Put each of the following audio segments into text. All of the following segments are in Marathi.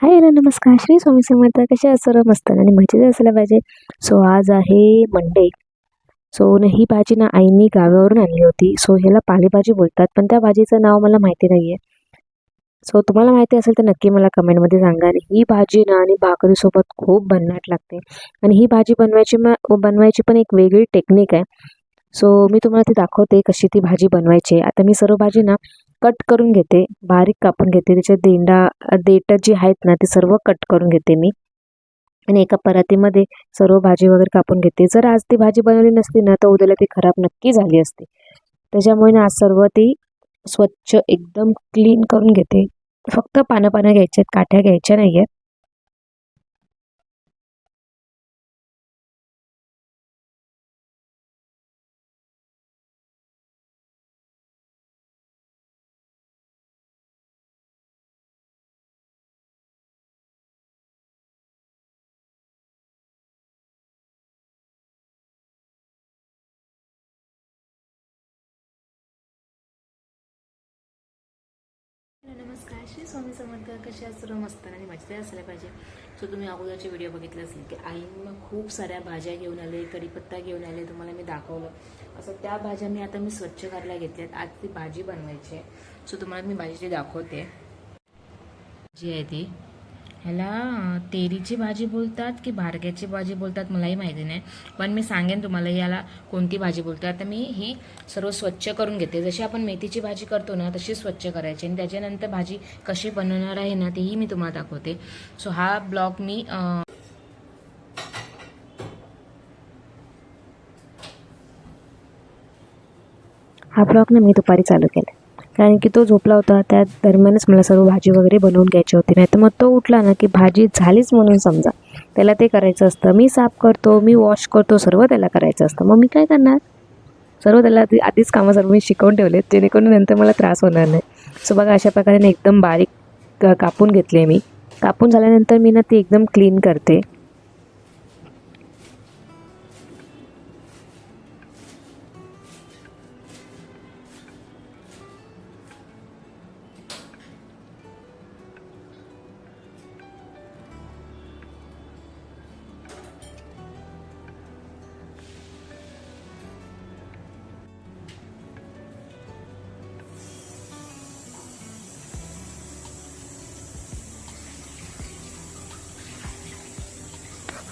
हाय हॅलो नमस्कार. श्री स्वामी समर्थ कसे सर्व मस्त आणि मजेत असायला पाहिजे. सो आज आहे मंडे सो न ही भाजी ना आईनी गावावरून आणली होती. सो ह्याला पालेभाजी बोलतात पण त्या भाजीचं नाव मला माहिती नाही आहे सो तुम्हाला माहिती असेल तर नक्की मला कमेंटमध्ये सांगा. आणि ही भाजी ना आणि भाकरीसोबत खूप भन्नाट लागते. आणि ही भाजी बनवायची म बनवायची पण एक वेगळी टेक्निक आहे. सो मी तुम्हाला ती दाखवते कशी ती भाजी बनवायची. आहे आता मी सर्व भाजी ना कट करून घेते. बारीक कापून घेते. त्याच्या देंडा देठ जी आहेत ना ते सर्व कट करून घेते मी. आणि एका परातीमध्ये सर्व भाजी वगैरे कापून घेते. जर आज ती भाजी बनवली नसती ना तर उद्याला ती खराब नक्की झाली असती. त्याच्यामुळे ना आज सर्व ती स्वच्छ एकदम क्लीन करून घेते. फक्त पानं पानं घ्यायचे आहेत काठ्या घ्यायच्या नाही आहेत नमस्कार. श्री स्वामी समर्थ कसे आहात? सर्व मस्त आणि मजेत असायला पाहिजे. सो तुम्ही अगोदरचे व्हिडिओ बघितले असेल की आई मग खूप साऱ्या भाज्या घेऊन आले कढीपत्ता घेऊन आले तुम्हाला मी दाखवलं. असं त्या भाज्या मी आता मी स्वच्छ करायला घेतल्यात. आज ती भाजी बनवायची आहे. सो तुम्हाला मी भाजी ती दाखवते. जी आहे ती. ह्याला तेरीची भाजी बोलतात की भारग्याची भाजी बोलतात मलाही माहिती नाही. पण मी सांगेन तुम्हाला याला कोणती भाजी बोलतात. आता मी ही सर्व स्वच्छ करून घेते. जशी आपण मेथीची भाजी करतो ना तशी स्वच्छ करायची. आणि त्याच्यानंतर भाजी कशी बनवणार आहे ना तेही मी तुम्हाला दाखवते. सो हा ब्लॉग मी हा ब्लॉग ना मी दुपारी चालू केला कारण की तो झोपला होता त्या दरम्यानच मला सर्व भाजी वगैरे बनवून घ्यायची होती. नाही तर मग तो उठला ना की भाजी झालीच म्हणून समजा. त्याला ते करायचं असतं. मी साफ करतो मी वॉश करतो सर्व त्याला करायचं असतं. मग मी काय करणार? सर्व त्याला आधी- आधीच कामं सर्व मी शिकवून ठेवले जेणेकरून नंतर मला त्रास होणार नाही. सो बघा अशा प्रकारे एकदम बारीक कापून घेतले मी. कापून झाल्यानंतर मी ना ती एकदम क्लीन करते.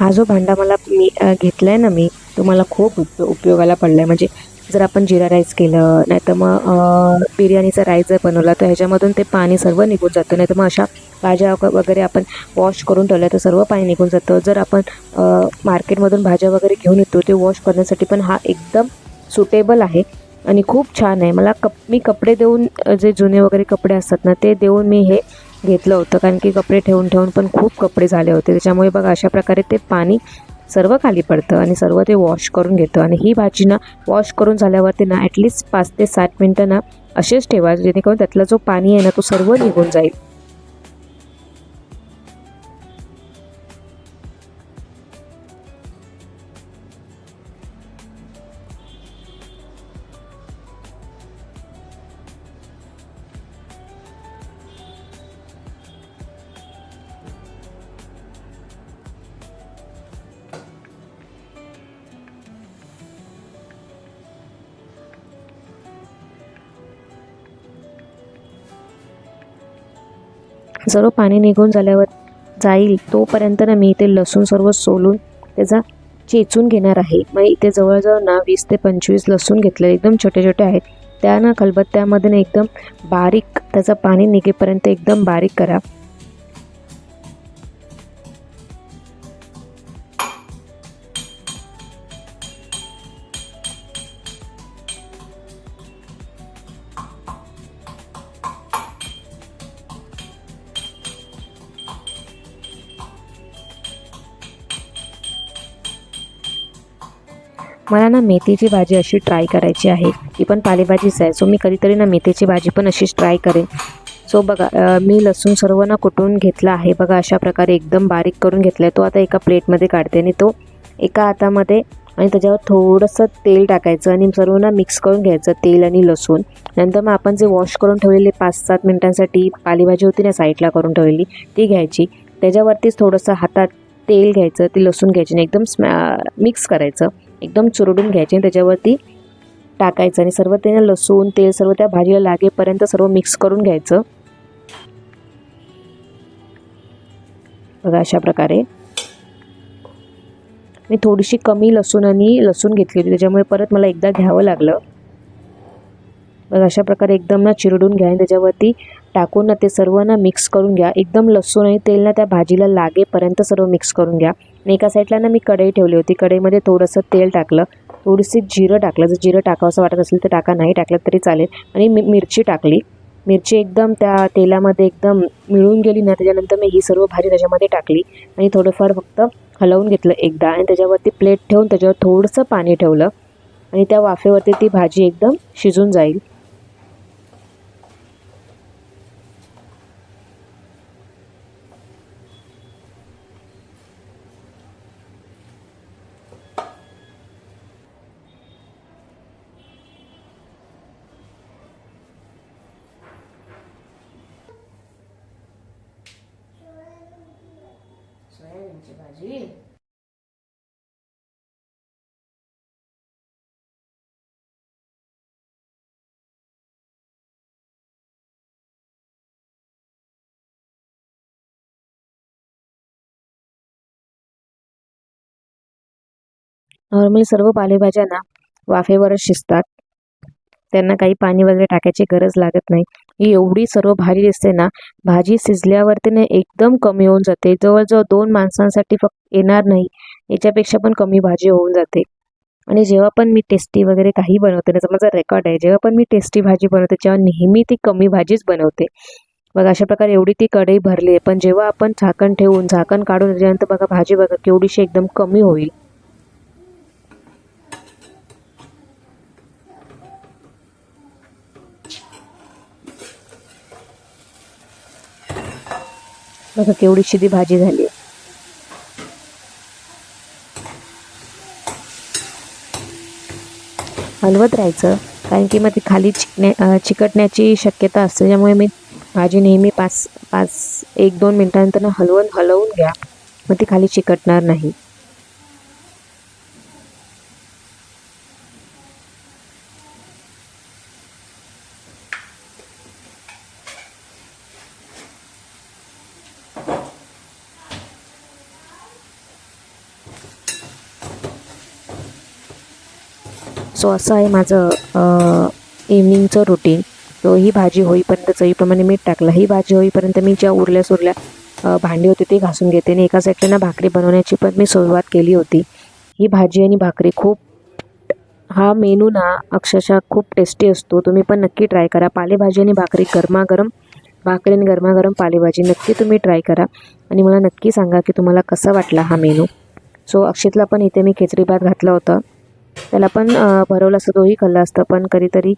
हा जो भांडा मला मी घेतला आहे ना मी तो मला खूप उप उपयोगाला पडला आहे म्हणजे जर आपण जिरा राईस केलं नाही तर मग बिर्याणीचा राईस जर बनवला तर ह्याच्यामधून ते पाणी सर्व निघून जातं. नाही तर मग अशा भाज्या वगैरे आपण वॉश करून ठेवल्या तर सर्व पाणी निघून जातं. जर आपण मार्केटमधून भाज्या वगैरे घेऊन येतो ते वॉश करण्यासाठी पण हा एकदम सुटेबल आहे आणि खूप छान आहे. मला कप मी कपडे देऊन जे जुने वगैरे कपडे असतात ना ते देऊन मी हे घेतलं होतं. कारण की कपडे ठेवून ठेवून पण खूप कपडे झाले होते. त्याच्यामुळे बघा अशा प्रकारे ते पाणी सर्व खाली पडतं आणि सर्व ते वॉश करून घेतं. आणि ही भाजी ना वॉश करून झाल्यावरती ना ॲटलिस्ट पाच ते सात मिनटं ना असेच ठेवा जेणेकरून त्यातला जो पाणी आहे ना तो सर्व निघून जाईल. सर्व पाणी निघून झाल्यावर जाईल तोपर्यंत ना मी इथे लसूण सर्व सोलून त्याचा चेचून घेणार आहे. मग इथे जवळजवळ ना वीस ते पंचवीस लसूण घेतले एकदम छोटे छोटे आहेत. त्या ना खलबत्त्यामध्ये ना एकदम बारीक त्याचं पाणी निघेपर्यंत एकदम बारीक करा. मला ना मेथीची भाजी अशी ट्राय करायची आहे. ती पण पालेभाजीच आहे. सो मी कधीतरी ना मेथीची भाजी पण अशीच ट्राय करेन. सो बघा मी लसूण सर्व ना कुटून घेतला आहे. बघा अशा प्रकारे एकदम बारीक करून घेतला आहे तो आता एका प्लेटमध्ये काढते आणि तो एका हातामध्ये आणि त्याच्यावर थोडंसं तेल टाकायचं आणि सर्व ना मिक्स करून घ्यायचं तेल आणि लसूण. नंतर मग आपण जे वॉश करून ठेवलेले पाच सात मिनटांसाठी पालेभाजी होती ना साईडला करून ठेवलेली ती घ्यायची. त्याच्यावरतीच थोडंसं हातात तेल घ्यायचं ती लसूण घ्यायची आणि एकदम स्मॅ मिक्स करायचं. एकदम चुरडून घ्यायचे आणि त्याच्यावरती टाकायचं आणि सर्व ते लसूण तेल सर्व त्या भाजीला लागेपर्यंत सर्व मिक्स करून घ्यायचं. बघा अशा प्रकारे. मी थोडीशी कमी लसूण आणि लसूण घेतली होती त्याच्यामुळे परत मला एकदा घ्यावं लागलं. बघा अशा प्रकारे एकदम ना चिरडून घ्या आणि त्याच्यावरती टाकून ना ते सर्व ना मिक्स करून घ्या. एकदम लसूण आणि तेल ना त्या भाजीला लागेपर्यंत सर्व मिक्स करून घ्या. आणि एका साईडला ना मी कढई ठेवली होती. कढईमध्ये थोडंसं तेल टाकलं. थोडीशी जिरं टाकलं. जर जिरं टाकावंसं वाटत असेल तर टाका. नाही टाकलं तरी चालेल. आणि मी मिरची टाकली. मिरची एकदम त्या तेलामध्ये एकदम मिळून गेली ना त्याच्यानंतर मी ही सर्व भाजी त्याच्यामध्ये टाकली. आणि थोडंफार फक्त हलवून घेतलं एकदा. आणि त्याच्यावरती प्लेट ठेवून त्याच्यावर थोडंसं पाणी ठेवलं. आणि त्या वाफेवरती ती भाजी एकदम शिजून जाईल. सोयाबीनची भाजी. नॉर्मली सर्व पालेभाज्या ना वाफेवरच शिजतात. त्यांना काही पाणी वगैरे टाकायची गरज लागत नाही. ही एवढी सर्व भाजी दिसते ना भाजी शिजल्यावरती ना एकदम कमी होऊन जाते. जवळजवळ दोन माणसांसाठी फक्त येणार नाही याच्यापेक्षा पण कमी भाजी होऊन जाते. आणि जेव्हा पण मी टेस्टी वगैरे काही बनवते ना माझा रेकॉर्ड आहे जेव्हा पण मी टेस्टी भाजी बनवते तेव्हा नेहमी ती कमी भाजीच बनवते. बघा अशा प्रकारे एवढी ती कढई भरली आहे पण जेव्हा आपण झाकण ठेवून झाकण काढून त्याच्यानंतर बघा भाजी बघा केवढीशी एकदम कमी होईल. बघा केवढीशी ती भाजी झाली. आहे हलवत राहायचं कारण की मग ती खाली चिकण्या चिकटण्याची शक्यता असते. त्यामुळे मी भाजी नेहमी पाच पाच एक दोन मिनटानंतर हलवून हलवून घ्या. मग ती खाली चिकटणार नाही. सो असं आहे माझं इव्हनिंगचं रुटीन सो ही भाजी होईपर्यंत चवीप्रमाणे मीठ टाकलं. ही भाजी होईपर्यंत मी ज्या उरल्या सुरल्या भांडी होती ती घासून घेते आणि एका साईडला ना भाकरी बनवण्याची पण मी सुरुवात केली होती. ही भाजी आणि भाकरी खूप हा मेनू ना अक्षरशः खूप टेस्टी असतो. तुम्ही पण नक्की ट्राय करा. पालेभाजी आणि भाकरी गरमागरम भाकरी आणि गरमागरम पालेभाजी नक्की तुम्ही ट्राय करा. आणि मला नक्की सांगा की तुम्हाला कसा वाटला हा मेनू सो अक्षितला पण इथे मी खेचरी भात घातला होता. त्याला पण भरवलं असतं तोही खाल्लं असतं पण कधीतरी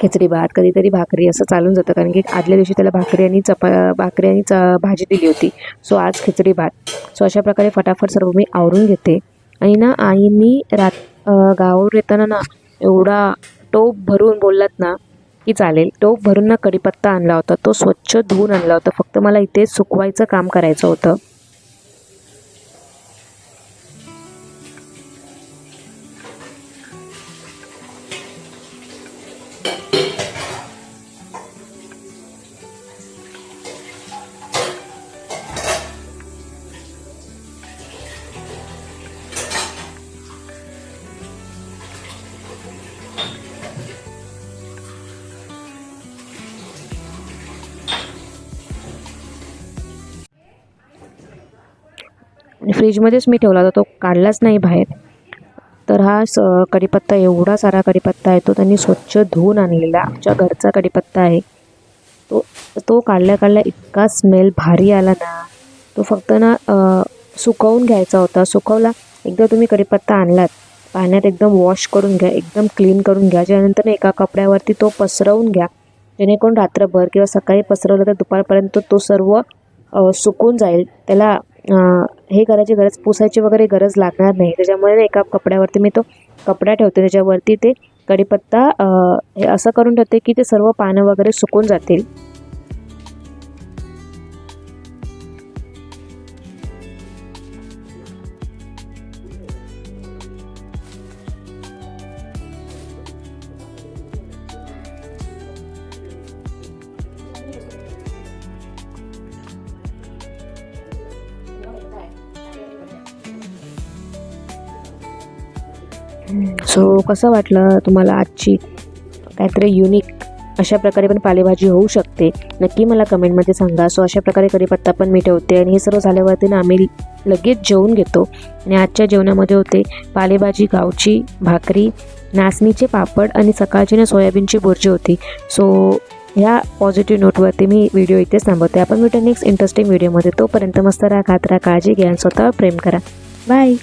खिचडी भात कधीतरी भाकरी असं चालून जातं कारण की आदल्या दिवशी त्याला भाकरी आणि चपा भाकरी आणि च भाजी दिली होती. सो आज खिचडी भात. सो अशा प्रकारे फटाफट सर्व मी आवरून घेते. आणि ना आईनी रात गावावर येताना ना एवढा टोप भरून बोललात ना की चालेल. टोप भरून ना कढीपत्ता आणला होता. तो स्वच्छ धुवून आणला होता. फक्त मला इथे सुकवायचं काम करायचं होतं. फ्रीजमध्येच मी ठेवला होता. तो काढलाच नाही बाहेर. तर हा स कढीपत्ता एवढा सारा कढीपत्ता आहे तो त्यांनी स्वच्छ धुवून आणलेला. आमच्या घरचा कढीपत्ता आहे. तो तो काढल्या काढल्या इतका स्मेल भारी आला ना. तो फक्त ना सुकवून घ्यायचा होता. सुकवला एकदा तुम्ही कढीपत्ता आणलात पाण्यात एकदम वॉश करून घ्या एकदम क्लीन करून घ्या. त्यानंतर एका कपड्यावरती तो पसरवून घ्या. जेणेकरून रात्रभर किंवा सकाळी पसरवलं तर दुपारपर्यंत तो सर्व सुकून जाईल. त्याला हे करायची गरज पुसायची वगैरे गरज लागणार नाही. त्याच्यामुळे एका कपड्यावरती मी तो कपडा ठेवते. त्याच्यावरती ते कढीपत्ता हे असं करून ठेवते की ते सर्व पानं वगैरे सुकून जातील. सो कसं वाटलं तुम्हाला आजची काहीतरी युनिक अशा प्रकारे पण पालेभाजी होऊ शकते? नक्की मला कमेंटमध्ये सांगा. सो अशा प्रकारे कढीपत्ता पण मी ठेवते आणि हे सर्व झाल्यावरती ना आम्ही लगेच जेवून घेतो. आणि आजच्या जेवणामध्ये होते पालेभाजी गावची भाकरी नाचणीचे पापड आणि सकाळची ना सोयाबीनची बुर्जी होती. सो ह्या पॉझिटिव्ह नोटवरती मी व्हिडिओ इथेच थांबवते. आपण भेटू नेक्स्ट इंटरेस्टिंग व्हिडिओमध्ये तोपर्यंत मस्त राहा खात राहा काळजी घ्या आणि स्वतःवर प्रेम करा. बाय